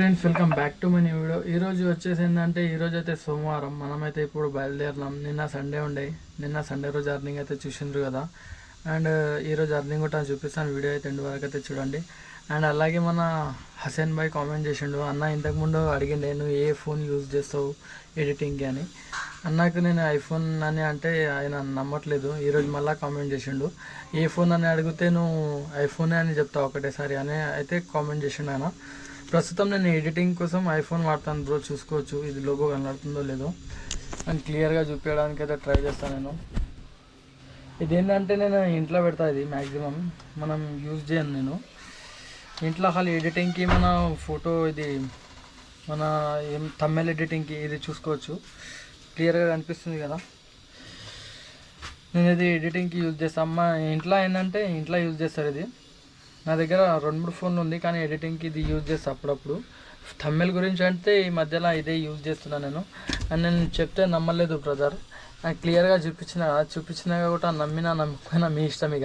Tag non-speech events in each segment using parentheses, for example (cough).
Friends welcome back to money video. ఈరోజు వచ్చేసి ఏంటంటే ఈరోజు అయితే సోమవారం. మనమైతే ఇప్పుడు బయలుదేరినాం నిన్న సండే ఉండే. నిన్న సండే రోజు అర్నింగ్ అయితే చూసిండ్రు కదా. అండ్ ఈరోజు అర్నింగ్ కూడా చూపిస్తాను. వీడియో అయితే ఎండు వరకు అయితే చూడండి. అండ్ అలాగే మన హసేన్ భాయ్ కామెంట్ చేసిండు. అన్న ఇంతకుముందు అడిగిండే నువ్వు ఏ ఫోన్ యూజ్ చేస్తావు ఎడిటింగ్కి అని. అన్నకు నేను ఐఫోన్ అని అంటే ఆయన నమ్మట్లేదు. ఈరోజు మళ్ళీ కామెంట్ చేసిండు. ఏ ఫోన్ అని అడిగితే నువ్వు ఐఫోనే అని చెప్తావు ఒకటేసారి అని అయితే కామెంట్ చేసిండు ఆయన. ప్రస్తుతం నేను ఎడిటింగ్ కోసం ఐఫోన్ వాడతాను బ్రో చూసుకోవచ్చు. ఇది లోగో కనబడుతుందో లేదో. అండ్ క్లియర్గా చూపించడానికి అయితే ట్రై చేస్తాను నేను. ఇది ఏంటంటే నేను ఇంట్లో పెడతా ఇది మ్యాక్సిమం మనం యూజ్ చేయను నేను. ఇంట్లో అసలు ఎడిటింగ్కి మన ఫోటో ఇది మన ఏం తమ్మెల్ ఎడిటింగ్కి ఇది చూసుకోవచ్చు. క్లియర్గా కనిపిస్తుంది కదా. నేను ఇది ఎడిటింగ్కి యూజ్ చేస్తాను మా ఇంట్లో ఏంటంటే ఇంట్లో యూజ్ చేస్తారు ఇది. నా దగ్గర రెండు మూడు ఫోన్లు ఉంది కానీ ఎడిటింగ్కి ఇది యూజ్ చేస్తాను అప్పుడప్పుడు. తమిళ్ గురించి అంటే ఈ మధ్యలో ఇదే యూజ్ చేస్తున్నాను నేను. అండ్ నేను చెప్తే నమ్మలేదు బ్రదర్. క్లియర్గా చూపించిన చూపించినా కూడా నమ్మినా నమ్మకపోయినా మీ ఇష్టం ఇక.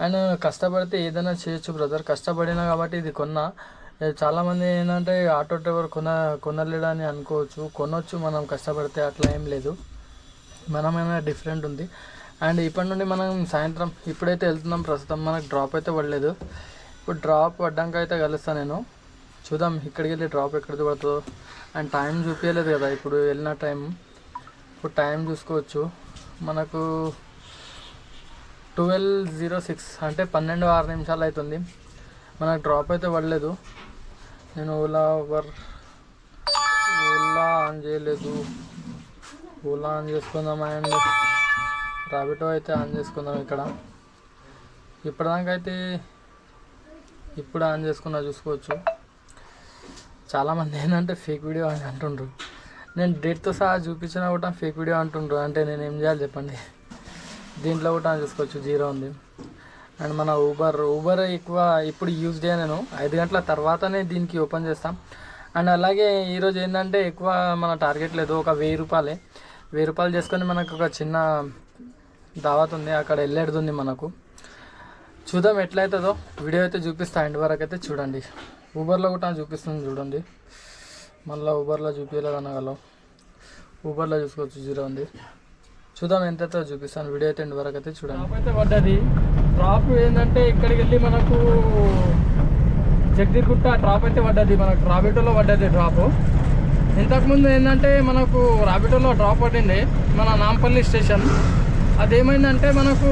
అండ్ కష్టపడితే ఏదైనా చేయొచ్చు బ్రదర్. కష్టపడినా కాబట్టి ఇది కొన్నా. చాలామంది ఏంటంటే ఆటో డ్రైవర్ కొన కొనలేడని అనుకోవచ్చు. కొనొచ్చు మనం కష్టపడితే అట్లా ఏం లేదు. మనమైనా డిఫరెంట్ ఉంది. అండ్ ఇప్పటి నుండి మనం సాయంత్రం ఇప్పుడైతే వెళ్తున్నాం ప్రస్తుతం మనకు డ్రాప్ అయితే పడలేదు. ఇప్పుడు డ్రాప్ పడ్డాక అయితే కలుస్తాను నేను. చూద్దాం ఇక్కడికి వెళ్ళి డ్రాప్ ఎక్కడికి పడుతుందో. అండ్ టైం చూపించలేదు కదా ఇప్పుడు వెళ్ళిన టైం ఇప్పుడు టైం చూసుకోవచ్చు. మనకు ట్వెల్వ్ జీరో సిక్స్ అంటే పన్నెండు ఆరు నిమిషాలు అవుతుంది. మనకు డ్రాప్ అయితే పడలేదు. నేను ఓలా ఓవర్ ఓలా ఆన్ చేయలేదు. ఓలా ఆన్ చేసుకుందాం అండ్ రాబిటో అయితే ఆన్ చేసుకుందాం ఇక్కడ. ఇప్పటిదాకైతే ఇప్పుడు ఆన్ చేసుకున్నా చూసుకోవచ్చు. చాలామంది ఏంటంటే ఫేక్ వీడియో అని అంటుండ్రు. నేను డేట్తో సహా చూపించినా కూడా ఫేక్ వీడియో అంటుండ్రు. అంటే నేను ఏం చేయాలి చెప్పండి? దీంట్లో కూడా ఆన్ చేసుకోవచ్చు. జీరో ఉంది. అండ్ మన ఊబర్ ఊబర్ ఎక్కువ ఇప్పుడు యూజ్ చేయను నేను. ఐదు గంటల తర్వాతనే దీనికి ఓపెన్ చేస్తాం. అండ్ అలాగే ఈరోజు ఏంటంటే ఎక్కువ మన టార్గెట్ లేదు. ఒక వెయ్యి రూపాయలే. వెయ్యి రూపాయలు చేసుకొని మనకు ఒక చిన్న దావత్ ఉంది అక్కడ వెళ్ళేది ఉంది మనకు. చూద్దాం ఎట్లయితుందో. వీడియో అయితే చూపిస్తా ఎండ్ వరకు అయితే చూడండి. ఊబర్లో కూడా చూపిస్తుంది చూడండి. మళ్ళీ ఊబర్లో చూపించలేదు అనగలం ఊబర్లో చూసుకోవచ్చు జీరో ఉంది. చూద్దాం ఎంత అయితే చూపిస్తాను వీడియో అయితే ఎండ్ వరకు అయితే చూడండి. డ్రాప్ అయితే పడ్డది. డ్రాప్ ఏంటంటే ఇక్కడికి వెళ్ళి మనకు జగదీర్గుట్ట డ్రాప్ అయితే పడ్డది. మనకు రాబిటోలో పడ్డది డ్రాప్ ఇంతకుముందు ఏంటంటే మనకు రాబిటోలో డ్రాప్ పడింది. మన నాంపల్లి స్టేషన్. అదేమైందంటే మనకు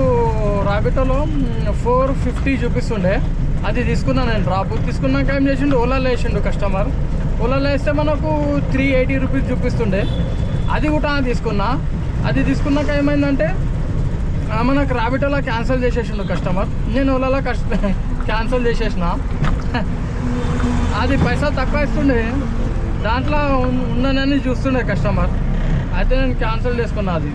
రాబిటోలో ఫోర్ ఫిఫ్టీ చూపిస్తుండే. అది తీసుకున్నాను నేను డ్రాప్. తీసుకున్నాక ఏం చేసిండు? ఓలాలో వేసిండు కస్టమర్. ఓలాలో వేస్తే మనకు త్రీ ఎయిటీ రూపీస్ చూపిస్తుండే. అది కూడా తీసుకున్నా. అది తీసుకున్నాక ఏమైందంటే మనకు రాబిటోలో క్యాన్సిల్ చేసేసిండు కస్టమర్. నేను ఓలాలో కష్ట క్యాన్సిల్ (laughs) చేసేసిన. (laughs) అది పైసా తక్కువ ఇస్తుండే దాంట్లో ఉన్- ఉన్ననని చూస్తుండే కస్టమర్. అయితే నేను క్యాన్సిల్ చేసుకున్నా అది.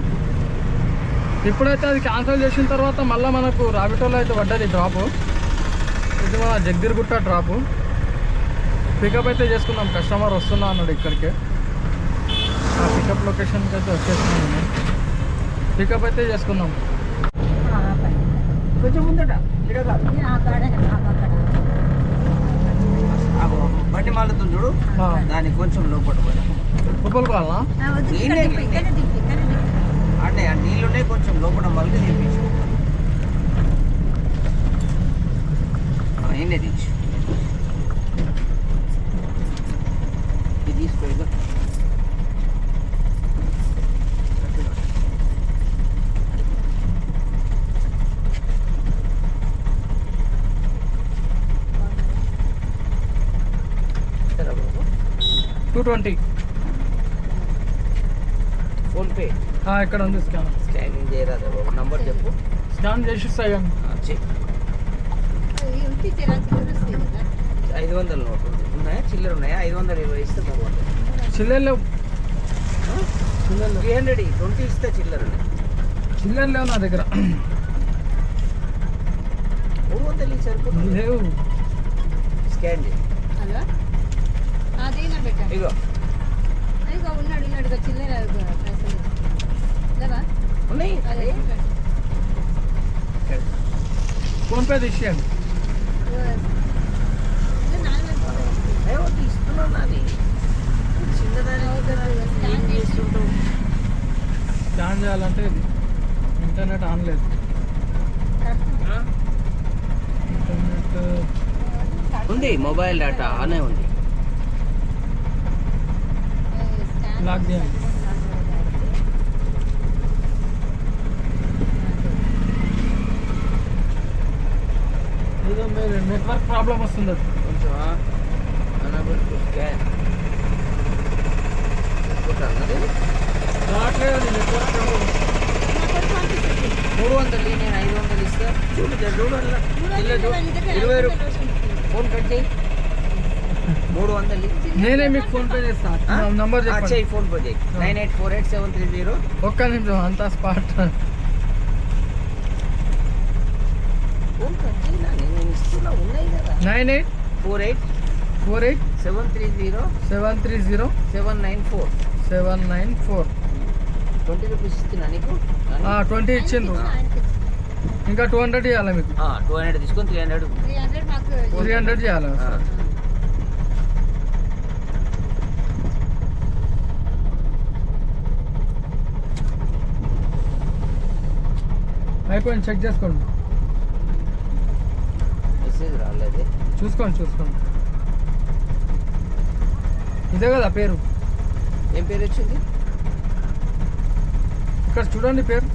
ఇప్పుడైతే అది క్యాన్సిల్ చేసిన తర్వాత మళ్ళీ మనకు రాబిటోలో అయితే పడ్డది డ్రాప్ ఇది మన జగ్దిర్గుట్ట డ్రాప్ పికప్ అయితే చేసుకున్నాం కస్టమర్ వస్తున్నా అన్నాడు ఇక్కడికి. ఆ పికప్ లొకేషన్కి అయితే వచ్చేస్తున్నాం మేము. పికప్ అయితే చేసుకున్నాం కొంచెం ముందట. ఆగో, బండి మాలుతుంది చూడు. ఆ, దానికి కొంచెం లోపల ఉప్పల్ కావాలనా అంటే ఆ నీళ్ళునే కొంచెం లోపల మళ్ళీ తెప్పించు ఏంటే తీసు ఇది తీసుకో ఇదో. సరే బాబు. టూ ట్వంటీ ఫోన్ పే ఇక్కడ ఉంది స్కాన్ స్కానింగ్ చేయరాదా బాబు. నంబర్ చెప్పు. స్కాన్ చేసి చెయ్. ఐదు వందల నోట్ ఉన్నాయా? చిల్లర ఉన్నాయా? ఐదు వందల ఇరవై ఇస్తే బాగుంటుంది చిల్లర లేవు. చిల్లర త్రీ హండ్రెడ్ ట్వంటీ ఇస్తే చిల్లర ఉన్నాయి. చిల్లర లేవు నా దగ్గర. మూడు వందలు సరిపోతుంది. లేవు. స్కాన్ చేయి. ఇగో. అదిగో ఉన్నాడు ఉన్నాడు. ఇగో చిల్లర ఫోన్ ఫోన్పే తీసేయండి. స్కాన్ చేయాలంటే ఇంటర్నెట్ ఆన్ లేదు. ఇంటర్నెట్ ఉంది మొబైల్ డేటా ఆనే ఉంది. లాక్ చేయండి. నెట్వర్క్ ప్రాబ్లం వస్తుంది అది. కొంచెం రావట్లేదు నెట్వర్క్ ప్రాబ్లం మూడు వందలు నేను ఐదు వందలు ఇస్తా. చూడు ఇరవై ఫోన్ కట్ చేయి. మూడు వందలు నేనే మీకు ఫోన్ పే చేస్తా? నంబర్ చెయ్యి ఫోన్ పే చేయి. Nine eight four eight seven three zero. ఒక్క నిమిషం అంతా స్పాట్ ఫోన్ కట్ చేయి నా నేను ఇస్తున్నా ఉన్నాయి కదా nine eight four eight four eight seven three zero seven three zero seven nine four seven nine four. Twenty rupees ఇస్తున్నా నీకు? ట్వంటీ ఇచ్చిండ్రు. ఇంకా టూ హండ్రెడ్ చేయాలి మీకు? టూ హండ్రెడ్ తీసుకొని త్రీ హండ్రెడ్. త్రీ హండ్రెడ్ మాకు త్రీ హండ్రెడ్ చేయాలి అయిపోయింది చెక్ చేసుకోండి. మెసేజ్ రాలేదు. చూసుకోండి చూసుకోండి. ఇదే కదా పేరు. ఏం పేరు వచ్చింది? ఇక్కడ చూడండి పేరు.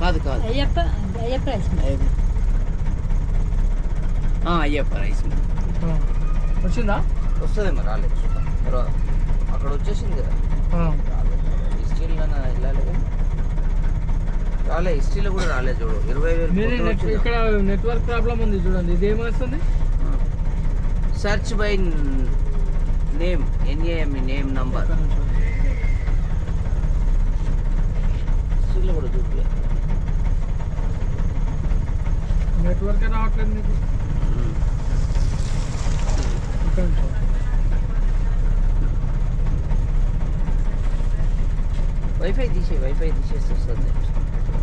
కాదు కాదు. అయ్యప్ప అయ్యప్ప రైస్ ఆ, అయ్యప్ప రైస్. వచ్చిందా? వస్తుందేమో రాలేదు చూద్దాం. తర్వాత అక్కడ వచ్చేసింది కదా. రాలేదు హిస్టరీలో వెళ్ళాలి. రాలే హిస్టరీలో కూడా రాలేదు చూడు. ఇరవై వేలు. ఇక్కడ నెట్వర్క్ ప్రాబ్లం ఉంది చూడండి. ఇది ఏమొస్తుంది? Search by name N A M E name number హిస్టరీలో కూడా చూపి నెట్వర్క్ రావట్లేదు మీకు. వైఫై తీసే వైఫై తీసేస్తే వస్తుంది.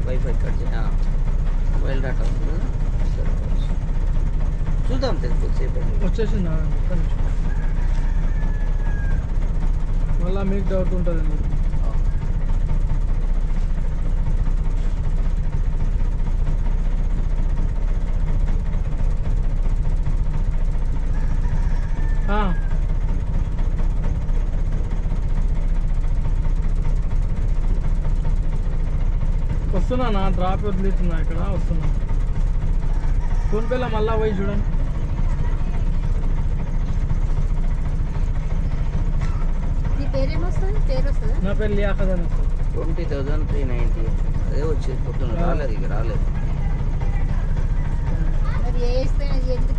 వైఫై కట్ చే మొబైల్ డేటా ఉంది. చూద్దాం తెలుసు కొద్దిసేపు అయితే. వచ్చేసిందా? ఒక్క మీకు డౌట్ ఉంటుంది వస్తున్నా నా డ్రాప్ వదిలేస్తున్నా ఇక్కడ? వస్తున్నా. ఫోన్పేలో మళ్ళా పోయి చూడండి. నీ పేరు అని వస్తుంది. Twenty thousand three ninety. అదే వచ్చేది పొద్దున్న. రాలేదు ఇక రాలేదు? వచ్చేస్తే అది అది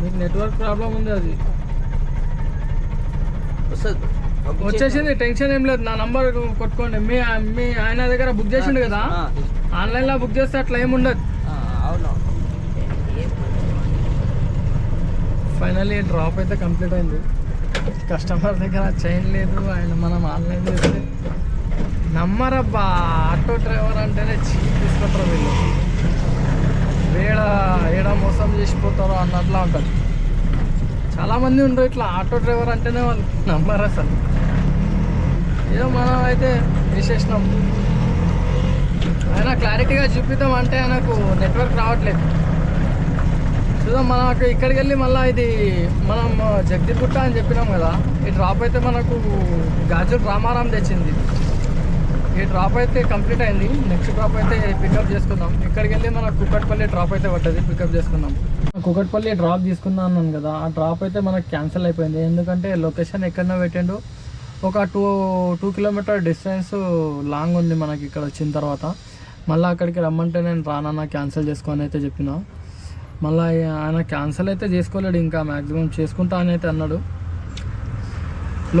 మీకు నెట్వర్క్ ప్రాబ్లం ఉంది అది. వచ్చేసింది టెన్షన్ ఏం లేదు. నా నంబర్ కొట్టుకోండి. మీ మీ ఆయన దగ్గర బుక్ చేసిండు కదా? ఆన్లైన్లో బుక్ చేస్తే అట్లా ఏమి ఉండదు. ఫైనల్లీ డ్రాప్ అయితే కంప్లీట్ అయింది. కస్టమర్ దగ్గర చైన్ లేదు. ఆయన మనం ఆన్లైన్ చేస్తే. నమ్మరబ్బా ఆటో డ్రైవర్ అంటేనే చీప్ తీసుకుంటారు వీళ్ళు. వేడ ఏడ మోసం చేసిపోతారో అన్నట్లా ఉంటుంది. చాలామంది ఉండరు ఇట్లా ఆటో డ్రైవర్ అంటేనే వాళ్ళు నమ్మరు అసలు. ఏదో మనం అయితే వేసేసినాం ఆయన క్లారిటీగా చూపిద్దాం అంటే ఆయనకు నెట్వర్క్ రావట్లేదు. చూద్దాం మనకు ఇక్కడికి వెళ్ళి మళ్ళీ ఇది మనం జగదీపుట్ట అని చెప్పినాం కదా ఈ డ్రాప్ అయితే మనకు గాజులు రామారాం తెచ్చింది. ఈ డ్రాప్ అయితే కంప్లీట్ అయింది. నెక్స్ట్ డ్రాప్ అయితే పికప్ చేసుకుందాం. ఇక్కడికి వెళ్ళి మన కుక్కట్పల్లి డ్రాప్ అయితే పడ్డది. పికప్ చేసుకుందాం. కుక్కట్పల్లి డ్రాప్ తీసుకుందాం అన్నాను కదా. ఆ డ్రాప్ అయితే మనకు క్యాన్సిల్ అయిపోయింది. ఎందుకంటే లొకేషన్ ఎక్కడన్నా పెట్టిండు. ఒక two two kilometre distance long ఉంది మనకి ఇక్కడ వచ్చిన తర్వాత. మళ్ళీ అక్కడికి రమ్మంటే నేను రానన్నా క్యాన్సిల్ చేసుకొని అయితే చెప్పిన. మళ్ళీ ఆయన క్యాన్సిల్ అయితే చేసుకోలేడు. ఇంకా మ్యాక్సిమం చేసుకుంటా అని అయితే అన్నాడు.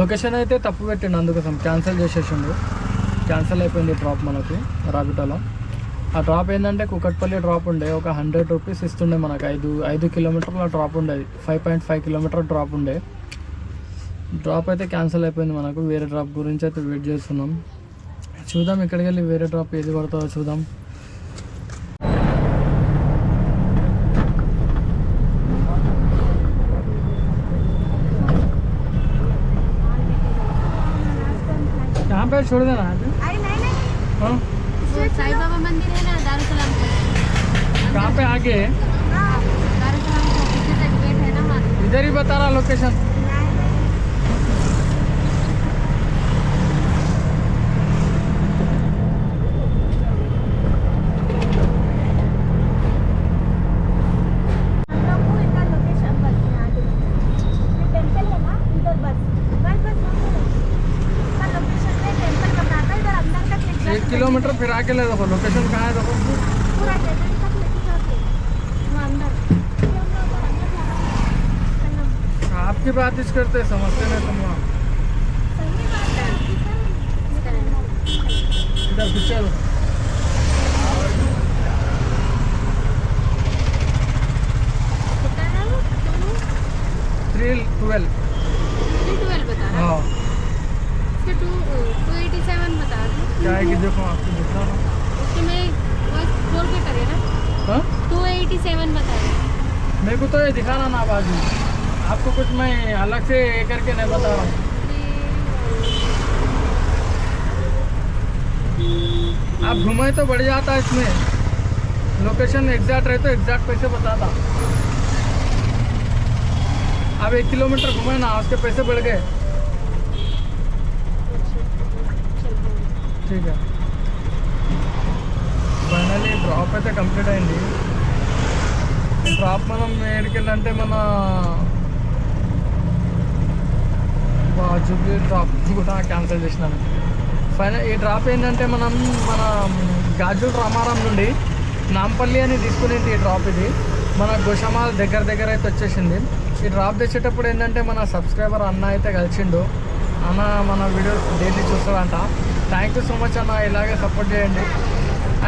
లొకేషన్ అయితే తప్పు పెట్టిండు. అందుకోసం క్యాన్సిల్ చేసేసిండు. క్యాన్సిల్ అయిపోయింది డ్రాప్ మనకి రాగుటలో. ఆ డ్రాప్ ఏంటంటే కుక్కట్పల్లి డ్రాప్ ఉండే ఒక హండ్రెడ్ రూపీస్ ఇస్తుండే మనకు. ఐదు ఐదు కిలోమీటర్ల డ్రాప్ ఉండేది five point five kilometre drop ఉండే. డ్రాప్ అయితే క్యాన్సిల్ అయిపోయింది మనకు. వేరే డ్రాప్ గురించి అయితే వెయిట్ చేస్తున్నాం. చూద్దాం ఇక్కడికి వెళ్ళి వేరే డ్రాప్ ఏది పడుతుందో చూద్దాం. చూడదా हाँ। वो साईं बाबा मंदिर है? ना दारुसलाम को कहाँ पे आगे है इधर ही बता रहा लोकेशन किलोमीटर फिर आके ले देखो लोकेशन कहाँ है देखो। आपकी बात इस करते समझते नहीं तुम वहाँ चलो थ्री ट्वेल्व हाँ। उसके टू टू एटी सेवन बता रहा क्या है कि देखो आपको दिख रहा ना उसके में वॉइस बोल के करे ना। हाँ? टू एटी सेवन बता रहा मेरे को तो ये दिखाना ना बाजू आपको कुछ मैं अलग से करके नहीं बता रहा हूँ। आप घुमाए तो बढ़ जाता इसमें। लोकेशन एग्जैक्ट रहे तो एग्जैक्ट पैसे बताता। अब एक किलोमीटर घूमे ना उसके पैसे बढ़ गए। ठीक है ఫైనలీ డ్రాప్ అయితే కంప్లీట్ అయింది ఈ డ్రాప్ మనం ఏడికెళ్ళంటే మన జూబ్లీ డ్రాప్ కూడా క్యాన్సిల్ చేసినాను ఫైనల్ ఈ డ్రాప్ ఏంటంటే మనం మన గాజుల రామారం నుండి నాంపల్లి అని తీసుకునేది ఈ డ్రాప్ ఇది మన గోషమాల్ దగ్గర దగ్గర అయితే వచ్చేసింది ఈ డ్రాప్ తెచ్చేటప్పుడు ఏంటంటే మన సబ్స్క్రైబర్ అన్న అయితే కలిసిండు అన్న మన వీడియోస్ డైలీ చూస్తాడంట. థ్యాంక్ యూ సో మచ్ అన్న ఇలాగే సపోర్ట్ చేయండి.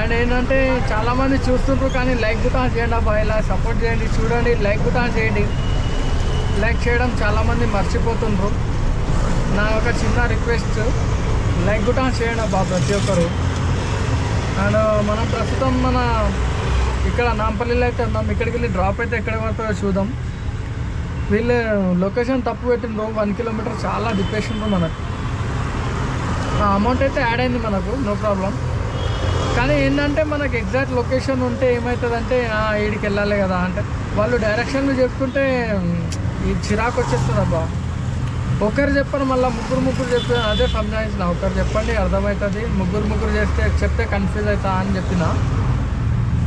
అండ్ ఏంటంటే చాలామంది చూస్తుంటారు కానీ లైక్ కూడా చేయండి అబ్బా ఇలా సపోర్ట్ చేయండి చూడండి లైక్ కూడా చేయండి. లైక్ చేయడం చాలామంది మర్చిపోతుండ్రు. నా ఒక చిన్న రిక్వెస్ట్ లైక్ కూడా చేయండి అబ్బా ప్రతి ఒక్కరు. అండ్ uh, మనం ప్రస్తుతం మన ఇక్కడ నాంపల్లిలో అయితే ఉన్నాం. ఇక్కడికి వెళ్ళి డ్రాప్ అయితే ఎక్కడ పడుతుందో చూద్దాం. వీళ్ళు లొకేషన్ తప్పు పెట్టిండ్రు వన్ కిలోమీటర్ చాలా డిప్రెషన్లో మనకు. అమౌంట్ అయితే యాడ్ అయింది మనకు నో ప్రాబ్లం కానీ ఏంటంటే మనకు ఎగ్జాక్ట్ లొకేషన్ ఉంటే ఏమవుతుందంటే ఈడికి వెళ్ళాలి కదా అంటే వాళ్ళు డైరెక్షన్లు చెప్పుకుంటే ఈ చిరాకు వచ్చేస్తుంది అబ్బా. ఒకరు చెప్పరు మళ్ళీ ముగ్గురు ముగ్గురు చెప్పి అదే సంజాయించిన ఒకరు చెప్పండి అర్థమవుతుంది. ముగ్గురు ముగ్గురు చేస్తే చెప్తే కన్ఫ్యూజ్ అవుతా అని చెప్పిన.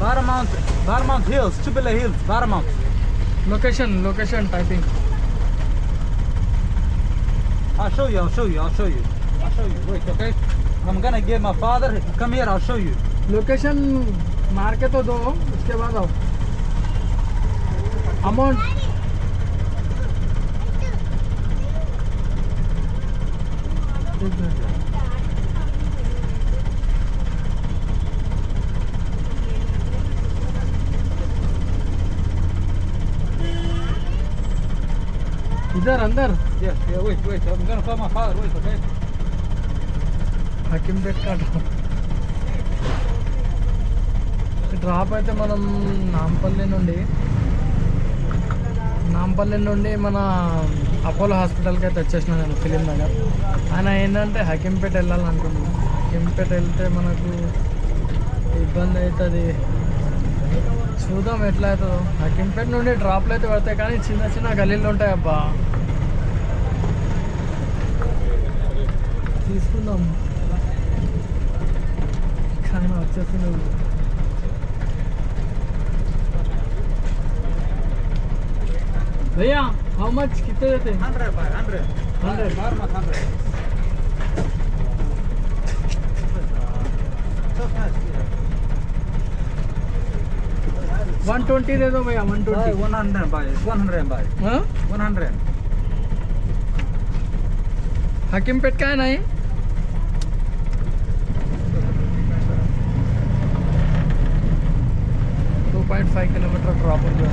Barmount, Barmount Hills, Chubila Hills, Barmount. Location location typing I'll show you, I'll show you, I'll show you. I'll show you. Wait, okay? I'm gonna get my father. Come here, I'll show you. Location मार के तो दो उसके बाद आओ amount There, and there. Yes, yeah, wait, wait. I'm gonna call my father. Wait, okay? Hakimpet drop అయితే మనం నాంపల్లి నుండి నాంపల్లి నుండి మన అపోలో హాస్పిటల్కి అయితే వచ్చేసిన నేను ఫిలిం నగర్ ఆయన ఏంటంటే హకింపేట వెళ్ళాలనుకుంటున్నాను హకింపేట వెళ్తే మనకు ఇబ్బంది అవుతుంది చూద్దాం ఎట్లా అవుతుందో హకీంపేట నుండి డ్రాప్లు అయితే పడతాయి కానీ చిన్న చిన్న గలీలు ఉంటాయి అబ్బా తీసుకుందాం కానీ వచ్చేసింది भैया हाउ मच कितने देते हैं 100 by one twenty ఏదో భయ వన్ ట్వంటీ. వన్ హండ్రెడ్ బాయ్ one hundred bye. One hundred. Hakimpet काय two point five kilometre drop ఉంది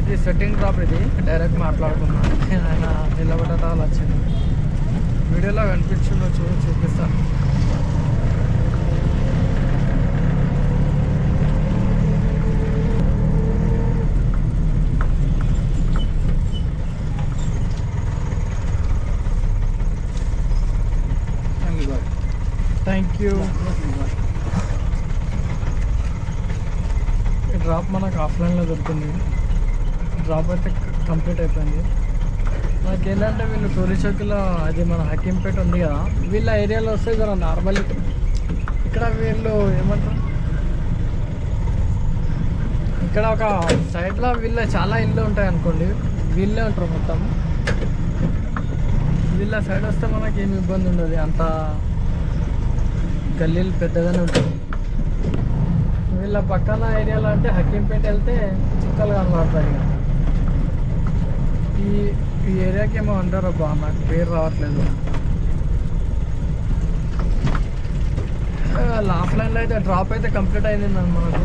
ఇది సెట్టింగ్ డ్రాప్ ఇది డైరెక్ట్ మాట్లాడుకున్నా ఆయన నిలబడటాలు వచ్చింది వీడియోలో కనిపించిందో చూ చూపిస్తాను యూ ఈ డ్రాప్ మనకు ఆఫ్లైన్లో దొరికింది డ్రాప్ అయితే కంప్లీట్ అయిపోయింది. నాకు ఏంటంటే వీళ్ళు టూరిస్ట్ చౌక్లో అది మన హకీంపేట ఉంది కదా వీళ్ళ ఏరియాలో వస్తే జర నార్మల్ ఇక్కడ వీళ్ళు ఏమంటారు? ఇక్కడ ఒక సైడ్లో వీళ్ళ చాలా ఇల్లు ఉంటాయి అనుకోండి వీళ్ళే ఉంటారు మొత్తం. వీళ్ళ సైడ్ వస్తే మనకి ఏమి ఇబ్బంది ఉండదు అంత గల్లీలు పెద్దగానే ఉంటాయి. వీళ్ళ పక్కన ఏరియాలో అంటే హకీంపేట వెళ్తే చుక్కలు కనబడతాయి ఈ ఈ ఏరియాకి ఏమో అంటారు అబ్బా నాకు పేరు రావట్లేదు. ఆఫ్లైన్లో అయితే డ్రాప్ అయితే కంప్లీట్ అయింది మనకు.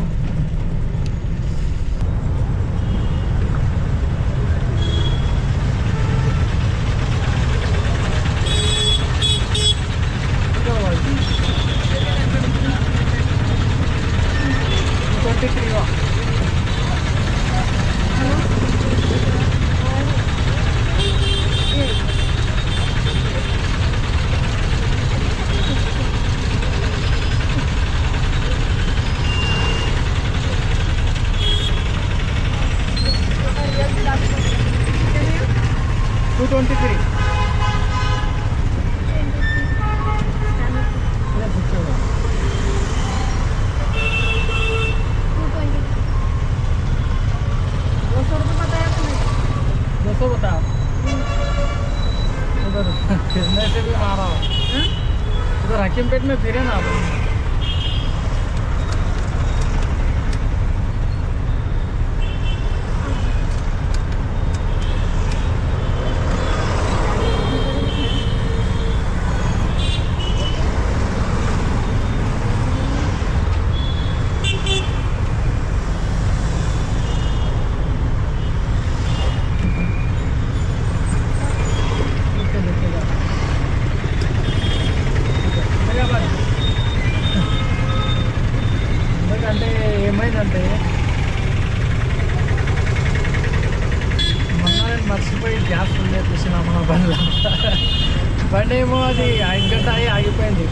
బండి ఏమో అది ఇంకట అయి ఆగిపోయింది.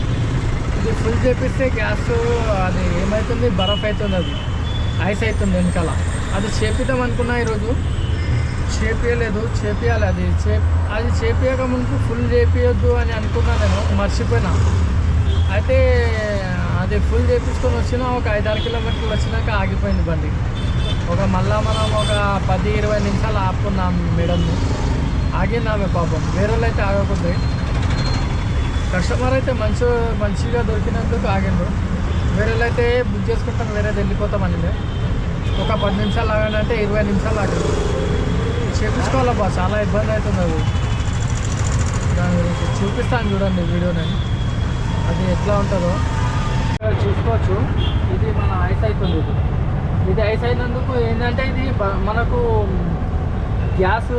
ఇది ఫుల్ చేపిస్తే గ్యాస్ అది ఏమవుతుంది బరఫ్ అవుతుంది అది. ఐస్ అవుతుంది వెనకాల. అది చేపిద్దాం అనుకున్నా ఈరోజు. చేపియలేదు చేపియాలి అది. చే అది చేపియక ముందు ఫుల్ చేపియొద్దు అని అనుకున్నా నేను. మర్చిపోయినా. అయితే అది ఫుల్ చేపించుకొని వచ్చినా ఒక ఐదారు కిలోమీటర్లు వచ్చినాక ఆగిపోయింది బండి. ఒక మళ్ళా మనం ఒక పది ఇరవై నిమిషాలు ఆపుకున్నాం మేడంని ఆగిందామే పాపం. వేరే వాళ్ళు అయితే ఆగకుండా కస్టమర్ అయితే మంచి మంచిగా దొరికినందుకు ఆగిండు వేరే అయితే బుక్ చేసుకుంటాం వేరేది వెళ్ళిపోతామని ఒక పది నిమిషాలు ఆగండి ఇరవై నిమిషాలు ఆగింది. చేపించుకోవాలబ్బా చాలా ఇబ్బంది అవుతుంది అది. దాని గురించి చూపిస్తాను చూడండి వీడియో నేను అది ఎట్లా ఉంటుందో. చూసుకోవచ్చు. ఇది మన ఐస్ అవుతుంది ఇది. ఐస్ అయినందుకు ఏంటంటే ఇది మనకు గ్యాస్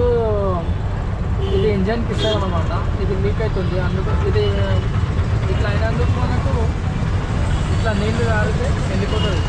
ఇది ఇంజన్కి ఇస్తుంది అనమాట ఇది లీక్ అవుతుంది. అందుకు ఇది ఇట్లా అయినందుకు మనకు ఇట్లా నీళ్ళు కారితే వెళ్ళిపోతుంది